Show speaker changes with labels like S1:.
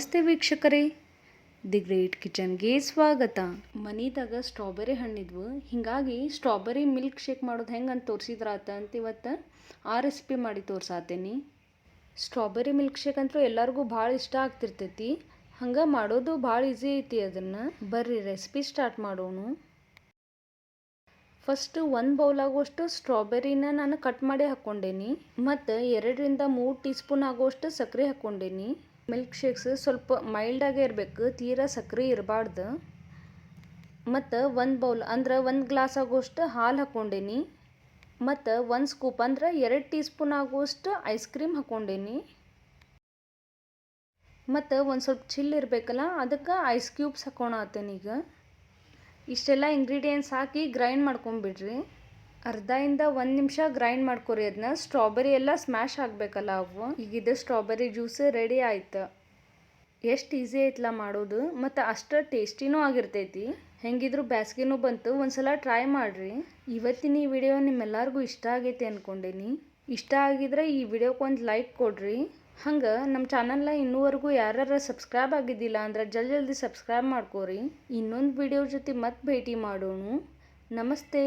S1: ನಮಸ್ತೆ ವೀಕ್ಷಕರೇ. The great ಕಿಚನ್ಗೆ ಸ್ವಾಗತ. ಮನಿದಾಗ ಸ್ಟ್ರಾಬೆರಿ ಹಣ್ಣಿದ್ವು. ಹಿಂಗಾಗಿ ಸ್ಟ್ರಾಬೆರಿ ಮಿಲ್ಕ್ ಶೇಕ್ ಮಾಡೋದು ಹೆಂಗೆ ಅಂತ ತೋರಿಸಿದ್ರಾತ ಅಂತ ಇವತ್ತು ಆ ರೆಸಿಪಿ ಮಾಡಿ ತೋರ್ಸಾತೇನಿ. ಸ್ಟ್ರಾಬೆರಿ ಮಿಲ್ಕ್ ಶೇಕ್ ಅಂತೂ ಎಲ್ಲರಿಗೂ ಭಾಳ ಇಷ್ಟ ಆಗ್ತಿರ್ತೈತಿ. ಹಂಗೆ ಮಾಡೋದು ಭಾಳ ಈಸಿ ಐತಿ ಅದನ್ನು. ಬರ್ರಿ ರೆಸಿಪಿ ಸ್ಟಾರ್ಟ್ ಮಾಡೋಣ. ಫಸ್ಟ್ ಒಂದು ಬೌಲ್ ಆಗುವಷ್ಟು ಸ್ಟ್ರಾಬೆರಿನ ನಾನು ಕಟ್ ಮಾಡಿ ಹಾಕ್ಕೊಂಡೇನಿ ಮತ್ತು ಎರಡರಿಂದ ಮೂರು ಟೀ ಸ್ಪೂನ್ ಆಗುವಷ್ಟು ಸಕ್ಕರೆ ಹಾಕ್ಕೊಂಡೇನಿ ಮಿಲ್ಕ್ ಶೇಕ್ಸ್ ಸ್ವಲ್ಪ ಮೈಲ್ಡಾಗೇ ಇರಬೇಕು, ತೀರಾ ಸಕ್ಕರೆ ಇರಬಾರ್ದು. ಮತ್ತು ಒಂದು ಬೌಲ್, ಅಂದ್ರೆ ಒಂದು ಗ್ಲಾಸ್ ಆಗುವಷ್ಟು ಹಾಲು ಹಾಕ್ಕೊಂಡೇನಿ ಮತ್ತು ಒಂದು ಸ್ಕೂಪ್, ಅಂದ್ರೆ ಎರಡು ಟೀ ಸ್ಪೂನ್ ಆಗುವಷ್ಟು ಐಸ್ ಕ್ರೀಮ್ ಹಾಕ್ಕೊಂಡೇನಿ ಮತ್ತು ಒಂದು ಸ್ವಲ್ಪ ಚಿಲ್ ಇರಬೇಕಲ್ಲ, ಅದಕ್ಕೆ ಐಸ್ ಕ್ಯೂಬ್ಸ್ ಹಾಕ್ಕೊಳತ್ತೇನೆ ಈಗ. ಇಷ್ಟೆಲ್ಲ ಇಂಗ್ರೀಡಿಯೆಂಟ್ಸ್ ಹಾಕಿ ಗ್ರೈಂಡ್ ಮಾಡ್ಕೊಂಬಿಡ್ರಿ. ಅರ್ಧದಿಂದ ಒಂದು ನಿಮಿಷ ಗ್ರೈಂಡ್ ಮಾಡ್ಕೊರಿ ಅದನ್ನ ಸ್ಟ್ರಾಬೆರಿ ಎಲ್ಲ ಸ್ಮ್ಯಾಶ್ ಆಗಬೇಕಲ್ಲ ಅವು. ಈಗ ಇದು ಸ್ಟ್ರಾಬೆರಿ ಜ್ಯೂಸ್ ರೆಡಿ ಆಯ್ತು. ಎಷ್ಟು ಈಸಿ ಐತ್ಲ ಮಾಡೋದು. ಮತ್ತು ಅಷ್ಟು ಟೇಸ್ಟಿನೂ ಆಗಿರ್ತೈತಿ. ಹೆಂಗಿದ್ರು ಬ್ಯಾಸ್ಗೆನೂ ಬಂತು. ಒಂದ್ಸಲ ಟ್ರೈ ಮಾಡಿರಿ. ಇವತ್ತಿನ ಈ ವಿಡಿಯೋ ನಿಮ್ಮೆಲ್ಲರಿಗೂ ಇಷ್ಟ ಆಗೈತಿ ಅಂದ್ಕೊಂಡೇನಿ ಇಷ್ಟ ಆಗಿದ್ರೆ ಈ ವಿಡಿಯೋಕ್ಕೆ ಒಂದು ಲೈಕ್ ಕೊಡ್ರಿ. ಹಂಗೆ ನಮ್ಮ ಚಾನಲ್ನ ಇನ್ನೂವರೆಗೂ ಯಾರ್ಯಾರ ಸಬ್ಸ್ಕ್ರೈಬ್ ಆಗಿದ್ದಿಲ್ಲ ಅಂದ್ರೆ ಜಲ್ದಿ ಜಲ್ದಿ ಸಬ್ಸ್ಕ್ರೈಬ್ ಮಾಡ್ಕೋರಿ. ಇನ್ನೊಂದು ವಿಡಿಯೋ ಜೊತೆ ಮತ್ತೆ ಭೇಟಿ ಮಾಡೋಣ. ನಮಸ್ತೆ.